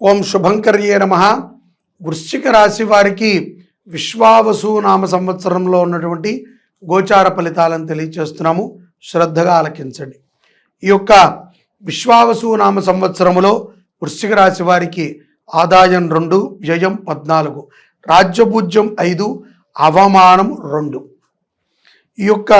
ఓం శుభంకర్యే నమ. వృశ్చిక రాశి వారికి విశ్వావసు నామ సంవత్సరంలో ఉన్నటువంటి గోచార ఫలితాలను తెలియచేస్తున్నాము. శ్రద్ధగా ఆలకించండి. ఈ యొక్క విశ్వావసు నామ సంవత్సరములో వృశ్చిక రాశి వారికి ఆదాయం రెండు వ్యయం పద్నాలుగు రాజ్యపూజ్యం ఐదు అవమానం రెండు. ఈ యొక్క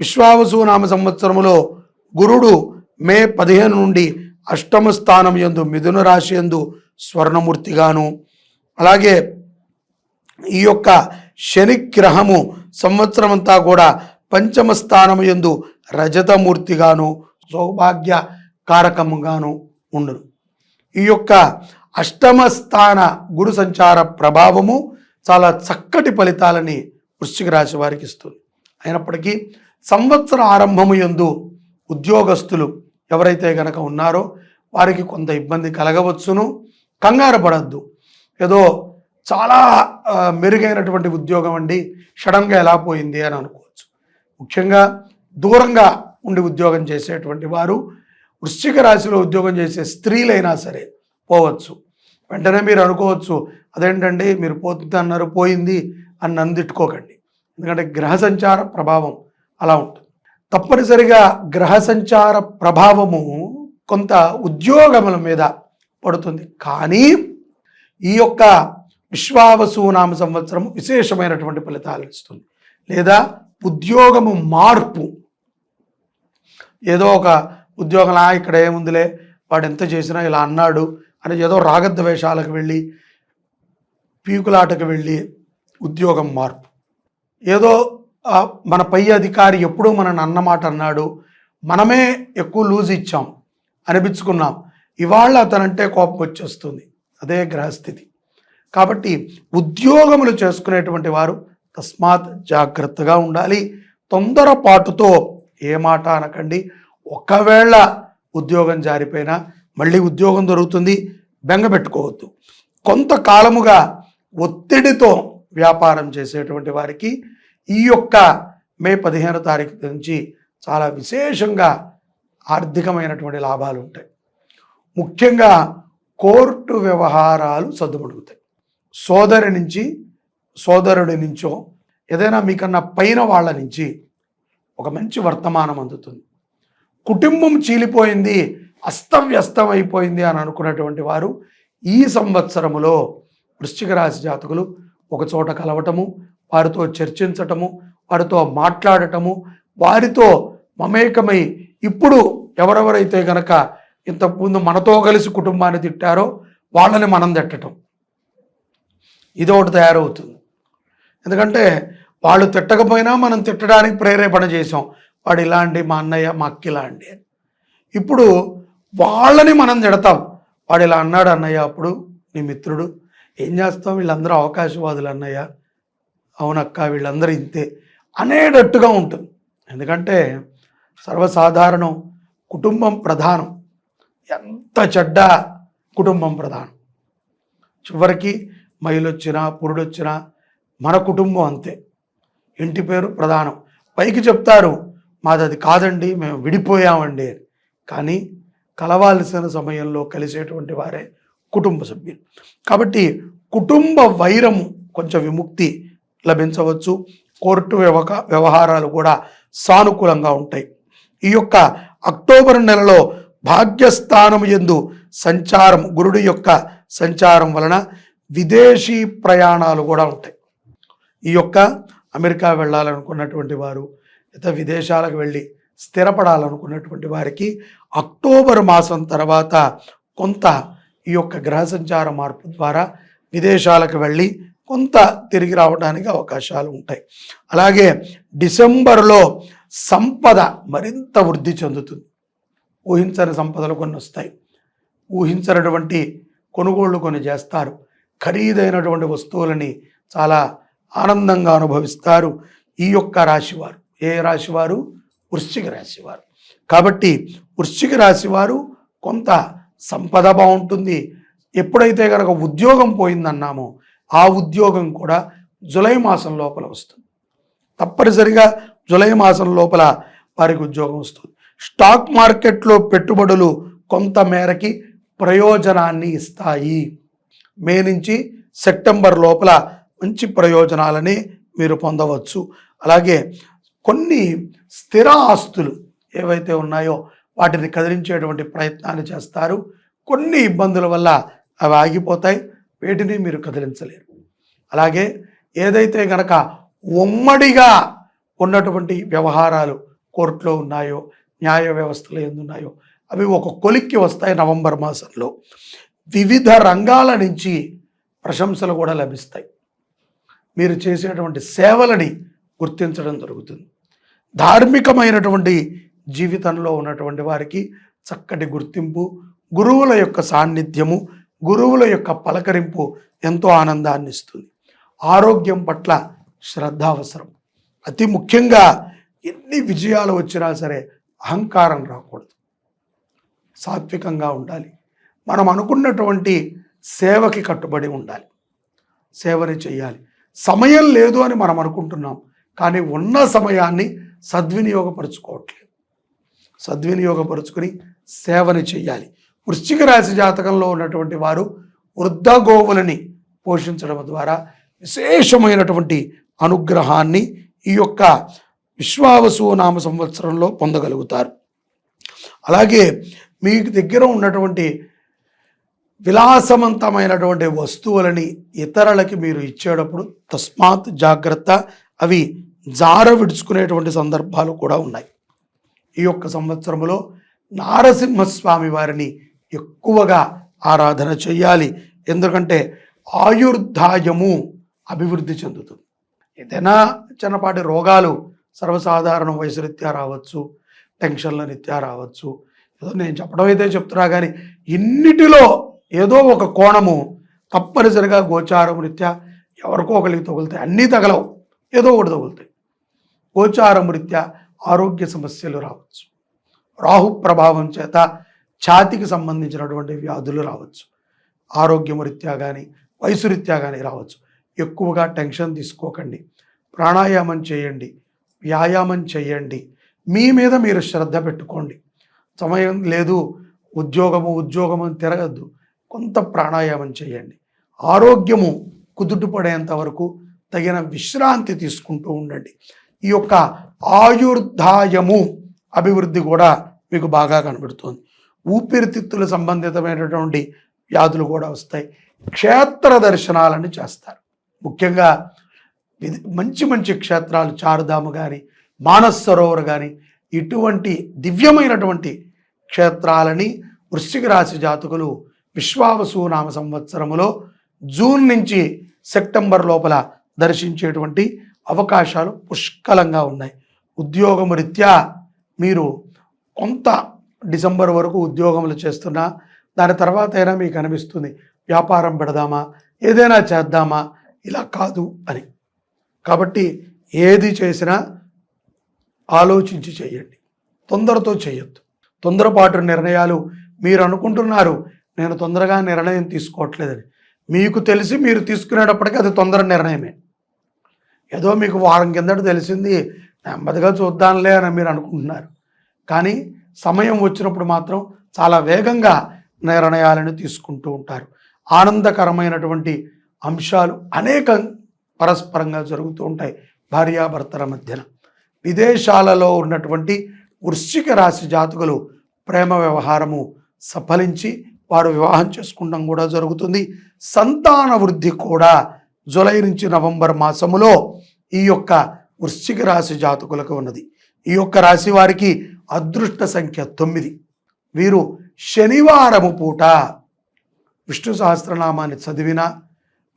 విశ్వావసు నామ సంవత్సరములో గురుడు మే పదిహేను నుండి అష్టమ స్థానం యందు మిథున రాశి యందు స్వర్ణమూర్తిగాను అలాగే ఈ యొక్క శని గ్రహము సంవత్సరం అంతా కూడా పంచమ స్థానం యందు రజతమూర్తిగాను సౌభాగ్య కారకముగాను ఉండును. ఈ యొక్క అష్టమ స్థాన గురు సంచార ప్రభావము చాలా చక్కటి ఫలితాలని వృశ్చిక రాశి వారికి ఇస్తుంది. అయినప్పటికీ సంవత్సర ఆరంభము యందు ఉద్యోగస్తులు ఎవరైతే గనక ఉన్నారో వారికి కొంత ఇబ్బంది కలగవచ్చును. కంగారు పడద్దు. ఏదో చాలా మెరుగైనటువంటి ఉద్యోగం అండి. సడన్గా ఎలా పోయింది అని అనుకోవచ్చు. ముఖ్యంగా దూరంగా ఉండి ఉద్యోగం చేసేటువంటి వారు వృశ్చిక రాశిలో ఉద్యోగం చేసే స్త్రీలైనా సరే పోవచ్చు. వెంటనే మీరు అనుకోవచ్చు అదేంటండి మీరు పోతుంది అన్నారు పోయింది అని నన్ను తిట్టుకోకండి ఎందుకంటే గ్రహ సంచార ప్రభావం అలా ఉంటుంది. తప్పనిసరిగా గ్రహ సంచార ప్రభావము కొంత ఉద్యోగముల మీద పడుతుంది. కానీ ఈ యొక్క విశ్వావసు నామ సంవత్సరం విశేషమైనటువంటి ఫలితాలు ఇస్తుంది. లేదా ఉద్యోగము మార్పు. ఏదో ఒక ఉద్యోగంలా ఇక్కడ ఏముందిలే వాడు ఎంత చేసినా ఇలా అన్నాడు అని ఏదో రాగద్వేషాలకు వెళ్ళి పీకులాటకు వెళ్ళి ఉద్యోగం మార్పు. ఏదో మన పై అధికారి ఎప్పుడూ మనని అన్నమాట అన్నాడు. మనమే ఎక్కువ లూజ్ ఇచ్చాం అనిపించుకున్నాం. ఇవాళ అతనంటే కోపం వచ్చేస్తుంది. అదే గ్రహస్థితి. కాబట్టి ఉద్యోగములు చేసుకునేటువంటి వారు తస్మాత్ జాగ్రత్తగా ఉండాలి. తొందరపాటుతో ఏ మాట అనకండి. ఒకవేళ ఉద్యోగం జారిపోయినా మళ్ళీ ఉద్యోగం దొరుకుతుంది. బెంగ పెట్టుకోవద్దు. కొంతకాలముగా ఒత్తిడితో వ్యాపారం చేసేటువంటి వారికి ఈ యొక్క మే పదిహేను తారీఖు నుంచి చాలా విశేషంగా ఆర్థికమైనటువంటి లాభాలు ఉంటాయి. ముఖ్యంగా కోర్టు వ్యవహారాలు సద్దుమడుగుతాయి. సోదరి నుంచి సోదరుడి నుంచో ఏదైనా మీకన్నా పైన వాళ్ళ నుంచి ఒక మంచి వర్తమానం అందుతుంది. కుటుంబం చీలిపోయింది అస్తవ్యస్తం అయిపోయింది అని అనుకున్నటువంటి వారు ఈ సంవత్సరములో వృశ్చిక రాశి జాతకులు ఒక చోట కలవటము వారితో చర్చించటము వారితో మాట్లాడటము వారితో మమేకమై ఇప్పుడు ఎవరెవరైతే గనక ఇంతకుముందు మనతో కలిసి కుటుంబాన్ని తిట్టారో వాళ్ళని మనం తిట్టటం. ఇది ఒకటి తయారవుతుంది. ఎందుకంటే వాళ్ళు తిట్టకపోయినా మనం తిట్టడానికి ప్రేరేపణ చేసాం వాడు ఇలా అండి మా అన్నయ్య మా అక్క ఇలా అండి ఇప్పుడు వాళ్ళని మనం తిడతాం. వాడు ఇలా అన్నాడు అన్నయ్య అప్పుడు నీ మిత్రుడు ఏం చేస్తాం? వీళ్ళందరూ అవకాశవాదులు అన్నయ్య. అవునక్క వీళ్ళందరూ ఇంతే అనేటట్టుగా ఉంటుంది. ఎందుకంటే సర్వసాధారణం కుటుంబం ప్రధానం. ఎంత చెడ్డ కుటుంబం ప్రధానం. చివరికి మహిళొచ్చినా పురుడొచ్చినా మన కుటుంబం అంతే. ఇంటి పేరు ప్రధానం. పైకి చెప్తారు మాది అది కాదండి మేము విడిపోయామండి అని. కానీ కలవాల్సిన సమయంలో కలిసేటువంటి వారే కుటుంబ సభ్యులు. కాబట్టి కుటుంబ వైరము కొంచెం విముక్తి లభించవచ్చు. కోర్టు వ్యవక వ్యవహారాలు కూడా సానుకూలంగా ఉంటాయి. ఈ యొక్క అక్టోబర్ నెలలో భాగ్యస్థానం ఎందు సంచారం గురుడు యొక్క సంచారం వలన విదేశీ ప్రయాణాలు కూడా ఉంటాయి. ఈ యొక్క అమెరికా వెళ్ళాలనుకున్నటువంటి వారు లేదా విదేశాలకు వెళ్ళి స్థిరపడాలనుకున్నటువంటి వారికి అక్టోబర్ మాసం తర్వాత కొంత ఈ యొక్క గ్రహ సంచార మార్పు ద్వారా విదేశాలకు వెళ్ళి కొంత తిరిగి రావడానికి అవకాశాలు ఉంటాయి. అలాగే డిసెంబర్లో సంపద మరింత వృద్ధి చెందుతుంది. ఊహించని సంపదలు కొన్ని వస్తాయి. ఊహించినటువంటి కొనుగోళ్ళు కొన్ని చేస్తారు. ఖరీదైనటువంటి వస్తువులని చాలా ఆనందంగా అనుభవిస్తారు ఈ యొక్క రాశివారు. ఏ రాశివారు? వృశ్చిక రాశివారు. కాబట్టి వృశ్చిక రాశివారు కొంత సంపద బాగుంటుంది. ఎప్పుడైతే కనుక ఉద్యోగం పోయిందన్నామో ఆ ఉద్యోగం కూడా జులై మాసం లోపల వస్తుంది. తప్పనిసరిగా జులై మాసం లోపల వారికి ఉద్యోగం వస్తుంది. స్టాక్ మార్కెట్లో పెట్టుబడులు కొంత మేరకి ప్రయోజనాన్ని ఇస్తాయి. మే నుంచి సెప్టెంబర్ లోపల మంచి ప్రయోజనాలని మీరు పొందవచ్చు. అలాగే కొన్ని స్థిర ఆస్తులు ఏవైతే ఉన్నాయో వాటిని కదిలించేటువంటి ప్రయత్నాలు చేస్తారు. కొన్ని ఇబ్బందుల వల్ల అవి ఆగిపోతాయి. వీటిని మీరు కదిలించలేరు. అలాగే ఏదైతే గనక ఉమ్మడిగా ఉన్నటువంటి వ్యవహారాలు కోర్టులో ఉన్నాయో న్యాయ వ్యవస్థలో ఎందున్నాయో అవి ఒక కొలిక్కి వస్తాయి నవంబర్ మాసంలో. వివిధ రంగాల నుంచి ప్రశంసలు కూడా లభిస్తాయి. మీరు చేసేటువంటి సేవలని గుర్తించడం జరుగుతుంది. ధార్మికమైనటువంటి జీవితంలో ఉన్నటువంటి వారికి చక్కటి గుర్తింపు గురువుల యొక్క సాన్నిధ్యము గురువుల యొక్క పలకరింపు ఎంతో ఆనందాన్ని ఇస్తుంది. ఆరోగ్యం పట్ల శ్రద్ధ అవసరం. అతి ముఖ్యంగా ఎన్ని విజయాలు వచ్చినా సరే అహంకారం రాకూడదు. సాత్వికంగా ఉండాలి. మనం అనుకున్నటువంటి సేవకి కట్టుబడి ఉండాలి. సేవని చేయాలి సమయం లేదు అని మనం అనుకుంటున్నాం. కానీ ఉన్న సమయాన్ని సద్వినియోగపరుచుకోవట్లేదు. సద్వినియోగపరుచుకొని సేవని చేయాలి వృశ్చిక రాశి జాతకంలో ఉన్నటువంటి వారు వృద్ధ గోవులని పోషించడం ద్వారా విశేషమైనటువంటి అనుగ్రహాన్ని ఈ యొక్క విశ్వావసు నామ సంవత్సరంలో పొందగలుగుతారు. అలాగే మీకు దగ్గర ఉన్నటువంటి విలాసవంతమైనటువంటి వస్తువులని ఇతరులకి మీరు ఇచ్చేటప్పుడు తస్మాత్ జాగ్రత్త అవి జార విడుచుకునేటువంటి సందర్భాలు కూడా ఉన్నాయి. ఈ యొక్క సంవత్సరంలో నారసింహస్వామి వారిని ఎక్కువగా ఆరాధన చేయాలి ఎందుకంటే ఆయుర్దాయము అభివృద్ధి చెందుతుంది. ఏదైనా చిన్నపాటి రోగాలు సర్వసాధారణ వయసు రీత్యా రావచ్చు టెన్షన్ల రీత్యా రావచ్చు. ఏదో నేను చెప్పడం అయితే చెప్తున్నా కానీ ఇన్నిటిలో ఏదో ఒక కోణము తప్పనిసరిగా గోచారం రీత్యా ఎవరికో ఒకరికి తగులుతాయి. అన్నీ తగలవు. ఏదో ఒకటి తగులుతాయి. గోచారం రీత్యా ఆరోగ్య సమస్యలు రావచ్చు. రాహు ప్రభావం చేత ఛాతికి సంబంధించినటువంటి వ్యాధులు రావచ్చు. ఆరోగ్యం రీత్యా కానీ వయసు రీత్యా కానీ రావచ్చు. ఎక్కువగా టెన్షన్ తీసుకోకండి. ప్రాణాయామం చేయండి. వ్యాయామం చేయండి. మీ మీద మీరు శ్రద్ధ పెట్టుకోండి. సమయం లేదు. ఉద్యోగము ఉద్యోగము అని తిరగద్దు. కొంత ప్రాణాయామం చేయండి. ఆరోగ్యము కుదుటపడేంత వరకు తగిన విశ్రాంతి తీసుకుంటూ ఉండండి. ఈ యొక్క ఆయుర్దాయము అభివృద్ధి కూడా మీకు బాగా కనబడుతుంది. ఊపిరితిత్తుల సంబంధితమైనటువంటి వ్యాధులు కూడా వస్తాయి. క్షేత్ర దర్శనాలను చేస్తారు. ముఖ్యంగా ఇది మంచి మంచి క్షేత్రాలు చారుధామ కానీ మానస్ సరోవర్ కానీ ఇటువంటి దివ్యమైనటువంటి క్షేత్రాలని వృశ్చిక రాశి జాతకులు విశ్వావసు నామ సంవత్సరములో జూన్ నుంచి సెప్టెంబర్ లోపల దర్శించేటువంటి అవకాశాలు పుష్కలంగా ఉన్నాయి. ఉద్యోగం రీత్యా మీరు కొంత డిసెంబర్ వరకు ఉద్యోగములు చేస్తున్నా దాని తర్వాత అయినా మీకు అనిపిస్తుంది వ్యాపారం పెడదామా ఏదైనా చేద్దామా ఇలా కాదు అని. కాబట్టి ఏది చేసినా ఆలోచించి చేయండి. తొందరతో చేయొద్దు. తొందరపాటు నిర్ణయాలు మీరు అనుకుంటున్నారు నేను తొందరగా నిర్ణయం తీసుకోవట్లేదని. మీకు తెలిసి మీరు తీసుకునేటప్పటికీ అది తొందర నిర్ణయమే. ఏదో మీకు వారం కిందట తెలిసింది నెమ్మదిగా చూద్దాంలే అని మీరు అనుకుంటున్నారు. కానీ సమయం వచ్చినప్పుడు మాత్రం చాలా వేగంగా నిర్ణయాలను తీసుకుంటూ ఉంటారు. ఆనందకరమైనటువంటి అంశాలు అనేకం పరస్పరంగా జరుగుతూ ఉంటాయి భార్యాభర్తల మధ్యన. విదేశాలలో ఉన్నటువంటి వృశ్చిక రాశి జాతకులు ప్రేమ వ్యవహారము సఫలించి వారు వివాహం చేసుకోవడం కూడా జరుగుతుంది. సంతాన వృద్ధి కూడా జులై నుంచి నవంబర్ మాసములో ఈ యొక్క వృశ్చిక రాశి జాతకులకు ఉన్నది. ఈ యొక్క రాశి వారికి అదృష్ట సంఖ్య తొమ్మిది. వీరు శనివారము పూట విష్ణు సహస్రనామాన్ని చదివిన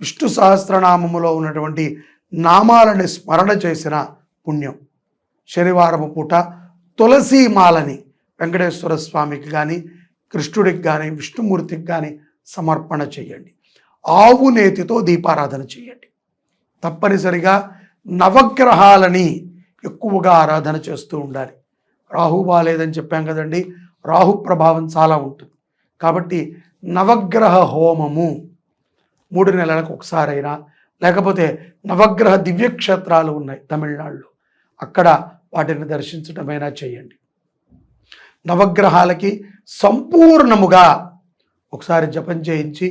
విష్ణు సహస్రనామములో ఉన్నటువంటి నామాలని స్మరణ చేసిన పుణ్యం. శనివారము పూట తులసి మాలని వెంకటేశ్వర స్వామికి కానీ కృష్ణుడికి కానీ విష్ణుమూర్తికి కానీ సమర్పణ చేయండి. ఆవు నేతితో దీపారాధన చేయండి. తప్పనిసరిగా నవగ్రహాలని ఎక్కువగా ఆరాధన చేస్తూ ఉండాలి. రాహు బాలేదని చెప్పాం కదండి. రాహు ప్రభావం చాలా ఉంటుంది. కాబట్టి నవగ్రహ హోమము మూడు నెలలకు ఒకసారైనా లేకపోతే నవగ్రహ దివ్యక్షేత్రాలు ఉన్నాయి తమిళనాడులో. అక్కడ వాటిని దర్శించడమైనా చేయండి. నవగ్రహాలకి సంపూర్ణముగా ఒకసారి జపం చేయించి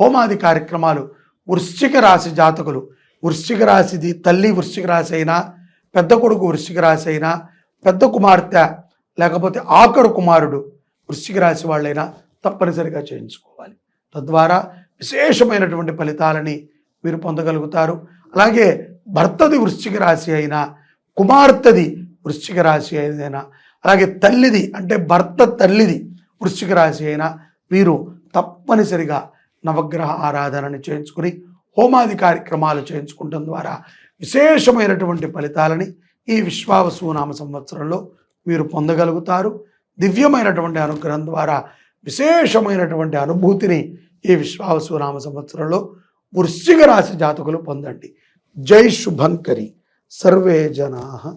హోమాది కార్యక్రమాలు వృశ్చిక రాశి జాతకులు వృశ్చిక రాశిది తల్లి వృశ్చిక రాశి అయినా పెద్ద కొడుకు వృశ్చిక రాశి అయినా పెద్ద కుమార్తె లేకపోతే ఆఖరు కుమారుడు వృశ్చిక రాశి వాళ్ళైనా తప్పనిసరిగా చేయించుకోవాలి. తద్వారా విశేషమైనటువంటి ఫలితాలని మీరు పొందగలుగుతారు. అలాగే భర్తది వృశ్చిక రాశి అయినా కుమార్తెది వృశ్చిక రాశి అయినా అలాగే తల్లిది అంటే భర్త తల్లిది వృశ్చిక రాశి అయినా వీరు తప్పనిసరిగా నవగ్రహ ఆరాధనని చేయించుకుని హోమాది కార్యక్రమాలు చేయించుకోవడం ద్వారా విశేషమైనటువంటి ఫలితాలని ఈ విశ్వావసునామ సంవత్సరంలో మీరు పొందగలుగుతారు. దివ్యమైనటువంటి అనుగ్రహం ద్వారా విశేషమైనటువంటి అనుభూతిని ఈ విశ్వావసునామ సంవత్సరంలో వృశ్చిక రాశి జాతకులు పొందండి. జై శుభంకరి. సర్వే జనా.